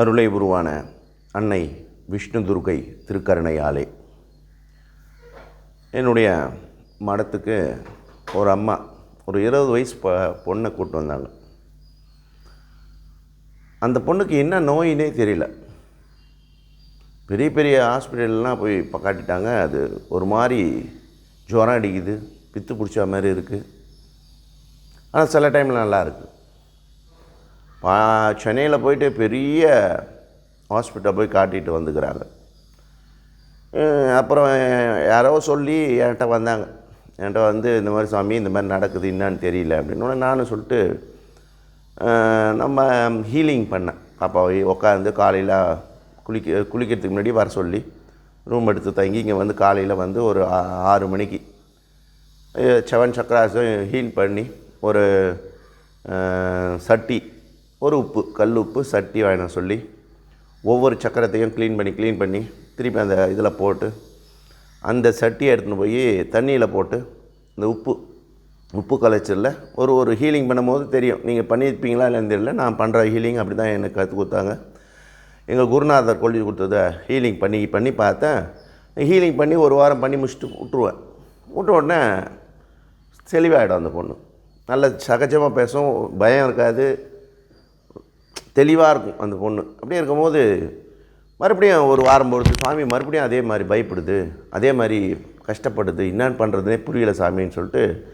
அருளை உருவான அன்னை விஷ்ணு துர்கை திருக்கருணையாலே. என்னுடைய மடத்துக்கு ஒரு அம்மா ஒரு இருபது வயசு ப பொண்ணை கூப்பிட்டு வந்தாங்க. அந்த பொண்ணுக்கு என்ன நோயினே தெரியல. பெரிய பெரிய ஹாஸ்பிட்டல்லாம் போய் காட்டிட்டாங்க. அது ஒரு மாதிரி ஜுரம் அடிக்குது பித்து பிடிச்ச மாதிரி இருக்குது ஆனால் சில டைமில் நல்லா இருக்குது சென்னையில் போயிட்டு பெரிய ஹாஸ்பிட்டல் போய் காட்டிட்டு வந்துக்கிறாங்க. அப்புறம் யாரோ சொல்லி என்கிட்ட வந்தாங்க. என்கிட்ட வந்து இந்த மாதிரி சாமி இந்த மாதிரி நடக்குது என்னான்னு தெரியல அப்படின்னு. நானும் சொல்லிட்டு நம்ம ஹீலிங் பண்ணேன். பாப்பாவை உட்காந்து காலையில் குளிக்க குளிக்கிறதுக்கு முன்னாடி வர சொல்லி ரூம் எடுத்து தங்கி இங்கே வந்து காலையில் வந்து ஒரு ஆ- ஆறு மணிக்கு செவன் சக்கராஸும் ஹீல் பண்ணி ஒரு சட்டி ஒரு உப்பு கல் உப்பு சட்டி வாங்கின சொல்லி ஒவ்வொரு சக்கரத்தையும் க்ளீன் பண்ணி க்ளீன் பண்ணி திருப்பி அந்த இதில் போட்டு அந்த சட்டியை எடுத்துன்னு போய் தண்ணியில் போட்டு இந்த உப்பு உப்பு கலைச்சரில் ஒரு ஒரு ஹீலிங் பண்ணும்போது தெரியும். நீங்கள் பண்ணியிருப்பீங்களா இல்லைன்னு தெரியல. நான் பண்ணுற ஹீலிங் அப்படி தான் எனக்கு கற்றுக் கொடுத்தாங்க. எங்கள் குருநாதர் கொள்ளி கொடுத்ததை ஹீலிங் பண்ணி பண்ணி பார்த்தேன். ஹீலிங் பண்ணி ஒரு வாரம் பண்ணி முடிச்சுட்டு விட்ருவேன் விட்ட உடனே தெளிவாகிடும் அந்த பொண்ணு. நல்ல சகஜமாக பேசும். பயம் இருக்காது. தெளிவாக இருக்கும் அந்த பொண்ணு. அப்படியே இருக்கும்போது மறுபடியும் ஒரு வாரம் பொறுத்து சாமி மறுபடியும் அதே மாதிரி பயப்படுது அதே மாதிரி கஷ்டப்படுது என்னென்னு பண்ணுறதுனே புரியல சாமின்னு சொல்லிட்டு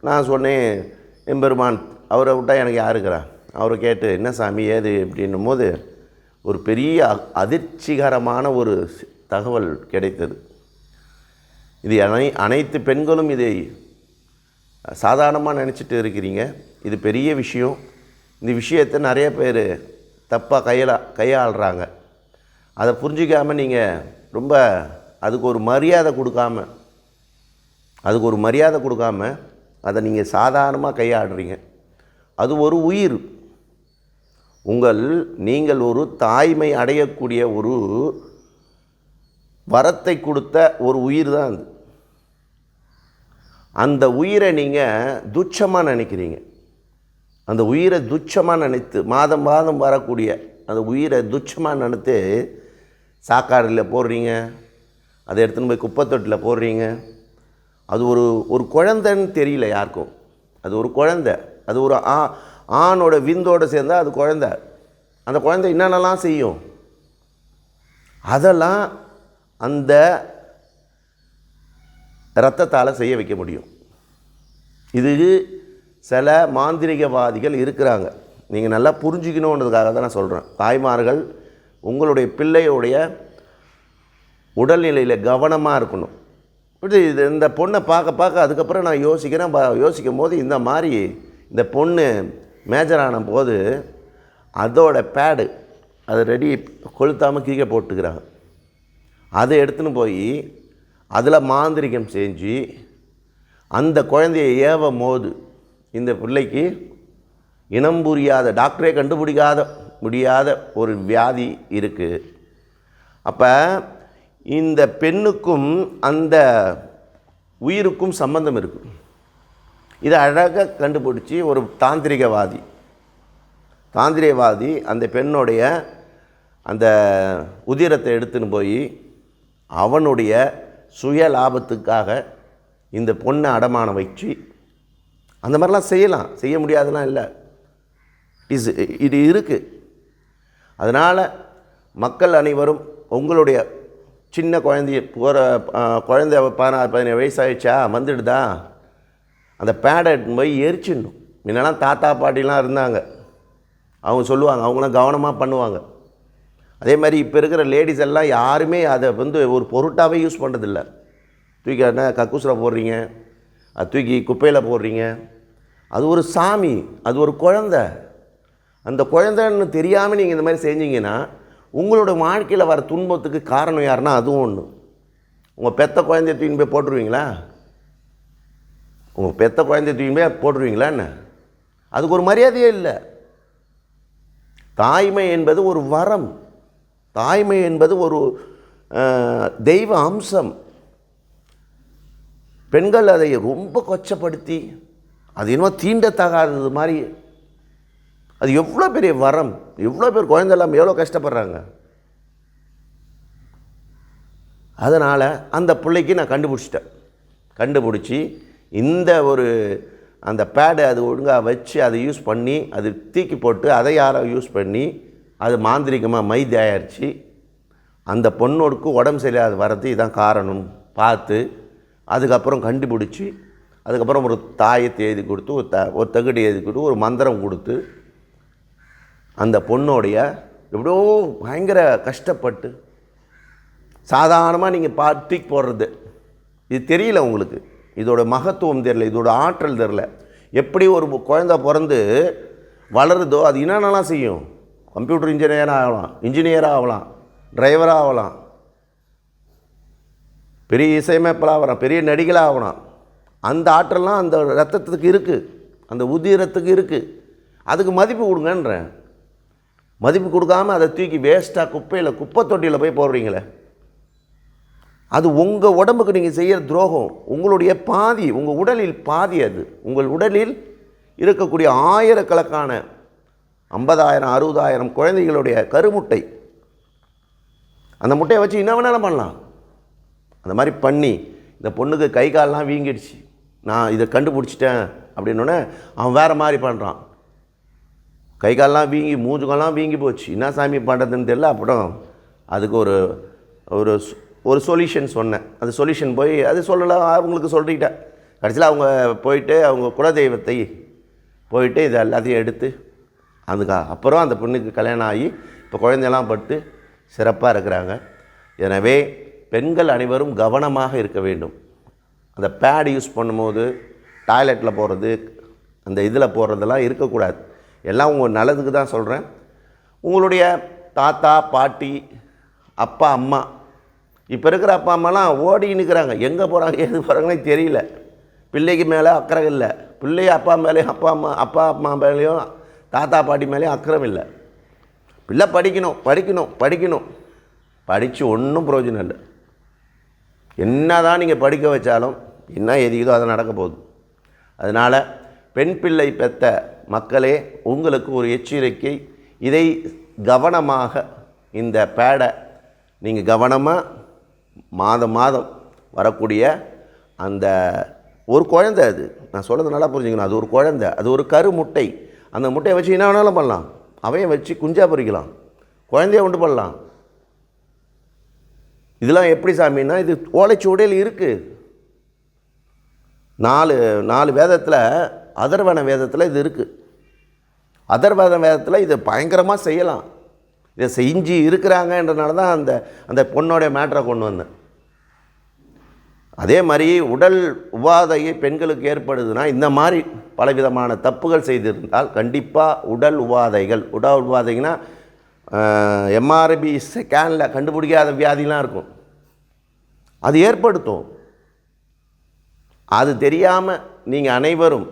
நான் சொன்னேன் எம்பெருமான் அவரை விட்டால் எனக்கு யாருக்கிறா அவரை கேட்டு என்ன சாமி ஏது? அப்படின்னும் போது ஒரு பெரிய அ- அதிர்ச்சிகரமான ஒரு தகவல் கிடைத்தது. இது அனை அனைத்து பெண்களும் இதை சாதாரணமாக நினச்சிட்டு இருக்கிறீங்க. இது பெரிய விஷயம். இந்த விஷயத்தை நிறைய பேர் தப்பாக கையாள கையாளுறாங்க. அதை புரிஞ்சிக்காமல் நீங்கள் ரொம்ப அதுக்கு ஒரு மரியாதை கொடுக்காம அதுக்கு ஒரு மரியாதை கொடுக்காம அதை நீங்கள் சாதாரணமாக கையாடுறீங்க அது ஒரு உயிர். உங்கள் நீங்கள் ஒரு தாய்மை அடையக்கூடிய ஒரு வரத்தை கொடுத்த ஒரு உயிர் தான் அது. அந்த உயிரை நீங்கள் துச்சமாக நினைக்கிறீங்க. அந்த உயிரை துச்சமாக நினைத்து மாதம் மாதம் வரக்கூடிய அந்த உயிரை துச்சமாக நினைத்து சாக்காடில் போடுறீங்க அதை எடுத்துன்னு போய் குப்பைத்தொட்டில் போடுறீங்க. அது ஒரு ஒரு குழந்தைன்னு தெரியல யாருக்கும். அது ஒரு குழந்தை. அது ஒரு ஆ ஆணோட விந்தோடு சேர்ந்தால் அது குழந்தை. அந்த குழந்தை என்னென்னலாம் செய்யும்? அதெல்லாம் அந்த இரத்தத்தால் செய்ய வைக்க முடியும். இது சில மாந்திரிகவாதிகள் இருக்கிறாங்க. நீங்கள் நல்லா புரிஞ்சுக்கணுன்றதுக்காக தான் நான் சொல்கிறேன் தாய்மார்கள் உங்களுடைய பிள்ளையுடைய உடல்நிலையில் கவனமாக இருக்கணும். இது இது இந்த பொண்ணை பார்க்க பார்க்க அதுக்கப்புறம் நான் யோசிக்கிறேன். ப- யோசிக்கும் போது இந்த மாதிரி இந்த பொண்ணு மேஜர் ஆன போது அதோட பேடு அதை ரெடி கொளுத்தாமல் கீழே போட்டுக்கிறாங்க. அதை எடுத்துன்னு போய் அதில் மாந்திரிகம் செஞ்சு அந்த குழந்தையை ஏவ மோது இந்த பிள்ளைக்கு இனம் புரியாத டாக்டரே கண்டுபிடிக்காத முடியாத ஒரு வியாதி இருக்குது அப்போ இந்த பெண்ணுக்கும் அந்த உயிருக்கும் சம்பந்தம் இருக்குது இதை அழகாக கண்டுபிடிச்சி ஒரு தாந்திரிகவாதி தாந்திரிகவாதி அந்த பெண்ணுடைய அந்த உதிரத்தை எடுத்துன்னு போய் அவனுடைய சுய லாபத்துக்காக இந்த பொண்ணை அடமானம் வச்சு அந்த மாதிரிலாம் செய்யலாம். செய்ய முடியாதுலாம் இல்லை. இஸ் இது இருக்குது அதனால் மக்கள் அனைவரும் உங்களுடைய சின்ன குழந்தைய போகிற குழந்தை பதினாறு பதினேழு வயசாகிடுச்சா வந்துடுதா? அந்த பேடை போய் எரிச்சிடணும். முன்னெல்லாம் தாத்தா பாட்டிலாம் இருந்தாங்க. அவங்க சொல்லுவாங்க. அவங்களாம் கவனமாக பண்ணுவாங்க. அதே மாதிரி இப்போ இருக்கிற லேடிஸ் எல்லாம் யாருமே அதை வந்து ஒரு பொருட்டாகவே யூஸ் பண்ணுறதில்ல தூக்கி என்ன கக்கூசில் போடுறீங்க? அது தூக்கி குப்பையில் போடுறீங்க. அது ஒரு சாமி அது ஒரு குழந்தை. அந்த குழந்தைன்னு தெரியாமல் நீங்கள் இந்த மாதிரி செஞ்சீங்கன்னா உங்களோட வாழ்க்கையில் வர துன்பத்துக்கு காரணம் யாருன்னா அதுவும் ஒன்று உங்கள் பெத்த குழந்தைய தூக்கி போய் போட்டுருவீங்களா? உங்கள் பெத்த குழந்தைய தூக்கி போய் போட்டுருவீங்களா என்ன? அதுக்கு ஒரு மரியாதையே இல்லை. தாய்மை என்பது ஒரு வரம். தாய்மை என்பது ஒரு தெய்வ அம்சம். பெண்கள் அதை ரொம்ப கொச்சப்படுத்தி அது என்னமோ தீண்டத்தகாதது மாதிரி. அது எவ்வளோ பெரிய வரம் எவ்வளோ பேர் குழந்தை இல்லாமல் எவ்வளோ கஷ்டப்படுறாங்க. அதனால் அந்த பிள்ளைக்கு நான் கண்டுபிடிச்சிட்டேன். கண்டுபிடிச்சி இந்த ஒரு அந்த பேடை அது ஒழுங்காக வச்சு அதை யூஸ் பண்ணி அது தூக்கி போட்டு அதை யாரோ யூஸ் பண்ணி அது மாந்திரிகமாக மை தயாரித்து அந்த பொண்ணோடுக்கு உடம்பு சரியில்லாத வரது இதுதான் காரணம். பார்த்து அதுக்கப்புறம் கண்டுபிடிச்சி அதுக்கப்புறம் ஒரு தாயத்தை எழுதி கொடுத்து ஒரு த ஒரு தகுடி எழுதி கொடுத்து ஒரு மந்திரம் கொடுத்து அந்த பொண்ணோடைய எப்படியோ பயங்கர கஷ்டப்பட்டு சாதாரணமாக நீங்கள் பார்த்திக் போடுறது. இது தெரியல உங்களுக்கு. இதோட மகத்துவம் தெரியல. இதோட ஆற்றல் தெரில எப்படி ஒரு குழந்த பிறந்து வளருதோ அது என்னென்னலாம் செய்யும்? கம்ப்யூட்டர் இன்ஜினியராக ஆகலாம் இன்ஜினியராக ஆகலாம் டிரைவராக ஆகலாம் பெரிய இசையமைப்பெல்லாம் ஆகலாம் பெரிய நடிகளாக ஆகணும் அந்த ஆற்றல்லாம் அந்த ரத்தத்துக்கு இருக்குது அந்த உதிரத்துக்கு இருக்குது அதுக்கு மதிப்பு கொடுங்கன்றேன். மதிப்பு கொடுக்காம அதை தூக்கி வேஸ்ட்டாக குப்பையில் குப்பை தொட்டியில் போய் போடுறீங்களே. அது உங்கள் உடம்புக்கு நீங்கள் செய்கிற துரோகம். உங்களுடைய பாதி உங்கள் உடலில் பாதி அது. உங்கள் உடலில் இருக்கக்கூடிய ஆயிரக்கணக்கான ஐம்பதாயிரம் அறுபதாயிரம் குழந்தைகளுடைய கருமுட்டை. அந்த முட்டையை வச்சு என்ன வேணாலும் பண்ணலாம். அந்த மாதிரி பண்ணி இந்த பொண்ணுக்கு கை கால்லாம் வீங்கிடுச்சு. நான் இதை கண்டுபிடிச்சிட்டேன் அப்படின்னோடனே அவன் வேறு மாதிரி பண்ணுறான் கை கால்லாம் வீங்கி மூஞ்சுக்கெல்லாம் வீங்கி போச்சு. என்ன சாமி பண்ணுறதுன்னு தெரியல. அப்புறம் அதுக்கு ஒரு ஒரு ஒரு சொல்யூஷன் சொன்னேன். அந்த சொல்யூஷன் போய் அது சொல்லலாம் அவங்களுக்கு சொல்லிட்டேன். கடைசியில் அவங்க போயிட்டு அவங்க குலதெய்வத்தை போயிட்டு இது எல்லாத்தையும் எடுத்து அதுக்கு அப்புறம் அந்த பொண்ணுக்கு கல்யாணம் ஆகி இப்போ குழந்தையெல்லாம் பட்டு சிறப்பாக இருக்கிறாங்க. எனவே பெண்கள் அனைவரும் கவனமாக இருக்க வேண்டும். அந்த பேட் யூஸ் பண்ணும்போது டாய்லெட்டில் போகிறது அந்த இதில் போகிறதெல்லாம் இருக்கக்கூடாது. எல்லாம் உங்கள் நல்லதுக்கு தான் சொல்கிறேன் உங்களுடைய தாத்தா பாட்டி அப்பா அம்மா இப்போ இருக்கிற அப்பா அம்மாலாம் ஓடி நிற்கிறாங்க எங்கே போகிறாங்க எது போகிறாங்கன்னே தெரியல. பிள்ளைக்கு மேலே அக்கறை இல்லை. பிள்ளை அப்பா மேலேயும் அப்பா அம்மா அப்பா அம்மா மேலேயும் தாத்தா பாட்டி மேலேயும் அக்கறம் இல்லை. பிள்ளை படிக்கணும் படிக்கணும் படிக்கணும். படித்து ஒன்றும் பிரயோஜனம் இல்லை. என்ன தான் நீங்கள் படிக்க வச்சாலும் என்ன எதிக்குதோ அது நடக்க போகுது. அதனால் பெண் பிள்ளை பெற்ற மக்களே உங்களுக்கு ஒரு எச்சரிக்கை. இதை கவனமாக இந்த பேடை நீங்கள் கவனமாக மாதம் மாதம் வரக்கூடிய அந்த ஒரு குழந்தை அது. நான் சொல்கிறது நல்லா புரிஞ்சுக்கணும். அது ஒரு குழந்தை அது ஒரு கரு முட்டை. அந்த முட்டையை வச்சு என்ன வேணாலும் பண்ணலாம். அவையும் வச்சு குஞ்சா பொறிக்கலாம். குழந்தைய உண்டு பண்ணலாம் இதெல்லாம் எப்படி சாமின்னா இது ஓலைச்சுவடையில் இருக்குது நாலு நாலு வேதத்தில் அதர்வன வேதத்தில் இது இருக்குது அதர்வன வேதத்தில் இதை பயங்கரமாக செய்யலாம். இதை செஞ்சு இருக்கிறாங்கன்றனால தான் அந்த அந்த பொண்ணோடைய மேட்ரை கொண்டு வந்தேன். அதே மாதிரி உடல் உபாதையை பெண்களுக்கு ஏற்படுதுன்னா இந்த மாதிரி பலவிதமான தப்புகள் செய்திருந்தால் கண்டிப்பாக உடல் உபாதைகள் உடல் உபாதைகள்னால் எம்ஆர்பி ஸ்கேனில் கண்டுபிடிக்காத வியாதிலாம் இருக்கும். அது ஏற்படுத்தும். அது தெரியாமல் நீங்கள் அனைவரும்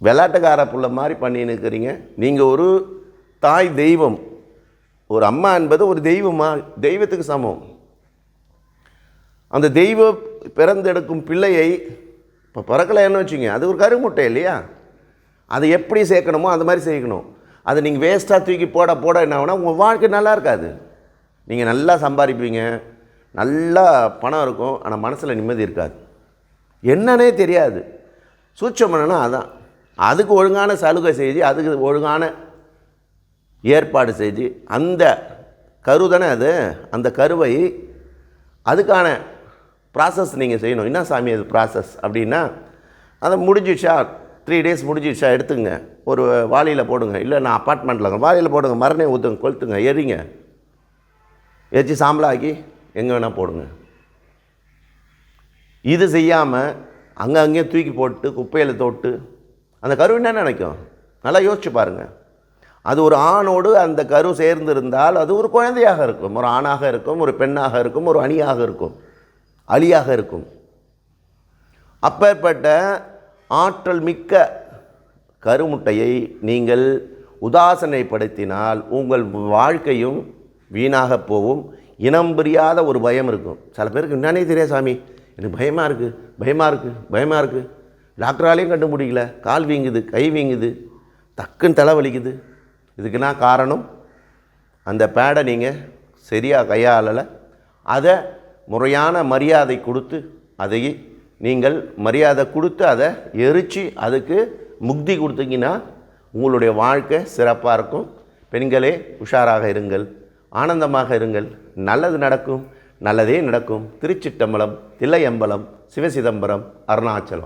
விளாட்டுக்கார புள்ள மாதிரி பண்ணின்னு இருக்கிறீங்க நீங்கள் ஒரு தாய் தெய்வம். ஒரு அம்மா என்பது ஒரு தெய்வமா தெய்வத்துக்கு சமம். அந்த தெய்வம் பிறந்தெடுக்கும் பிள்ளையை இப்போ பிறக்கலைன்னு வச்சுங்க அது ஒரு கருமுட்டை இல்லையா? அதை எப்படி சேர்க்கணுமோ அந்த மாதிரி சேர்க்கணும். அதை நீங்கள் வேஸ்ட்டாக தூக்கி போட போட என்ன ஆகுனா உங்கள் வாழ்க்கை நல்லா இருக்காது. நீங்கள் நல்லா சம்பாதிப்பீங்க நல்லா பணம் இருக்கும் ஆனால் மனசில் நிம்மதி இருக்காது. என்னன்னே தெரியாது. சூட்சமனா அதான். அதுக்கு ஒழுங்கான சலுகை செய்து அதுக்கு ஒழுங்கான ஏற்பாடு செய்து அந்த கரு தானே அது? அந்த கருவை அதுக்கான ப்ராசஸ் நீங்கள் செய்யணும். என்ன சாமி அது ப்ராசஸ் அப்படின்னா அதை முடிஞ்சிச்சா த்ரீ டேஸ் முடிஞ்சிடுச்சா எடுத்துங்க. ஒரு வாளியில் போடுங்க. இல்லை நான் அப்பார்ட்மெண்ட்டில் வாளியில் போடுங்க மரணே ஊற்றுங்க கொளுத்துங்க எரிங்க. எரிச்சு சாம்பலாக்கி எங்கே வேணால் போடுங்க. இது செய்யாமல் அங்கே அங்கேயே தூக்கி போட்டு குப்பையில் தொட்டு அந்த கரு என்ன நினைக்கும்? நல்லா யோசிச்சு பாருங்கள் அது ஒரு ஆணோடு அந்த கரு சேர்ந்து இருந்தால் அது ஒரு குழந்தையாக இருக்கும். ஒரு ஆணாக இருக்கும் ஒரு பெண்ணாக இருக்கும் ஒரு அணியாக இருக்கும் அழியாக இருக்கும். அப்பேற்பட்ட ஆற்றல் மிக்க கருமுட்டையை நீங்கள் உதாசனைப்படுத்தினால் உங்கள் வாழ்க்கையும் வீணாக போகும். இனம் புரியாத ஒரு பயம் இருக்கும். சில பேருக்கு என்னன்னே தெரியாது சாமி. எனக்கு பயமாக இருக்குது பயமாக இருக்குது பயமாக இருக்குது டாக்டராலையும் கண்டுபிடிக்கல கால் வீங்குது கை வீங்குது டக்குன்னு தலை வலிக்குது. இதுக்குன்னா காரணம்? அந்த பேடை நீங்கள் சரியாக கையாளலை. அதை முறையான மரியாதை கொடுத்து அதை நீங்கள் மரியாதை கொடுத்து அதை எரித்து அதுக்கு முக்தி கொடுத்தீங்கன்னா உங்களுடைய வாழ்க்கை சிறப்பாக இருக்கும். பெண்களே உஷாராக இருங்கள். ஆனந்தமாக இருங்கள். நல்லது நடக்கும். நல்லதே நடக்கும். திருச்சிட்டம்பலம் தில்லையம்பலம் சிவசிதம்பரம் அருணாச்சலம்.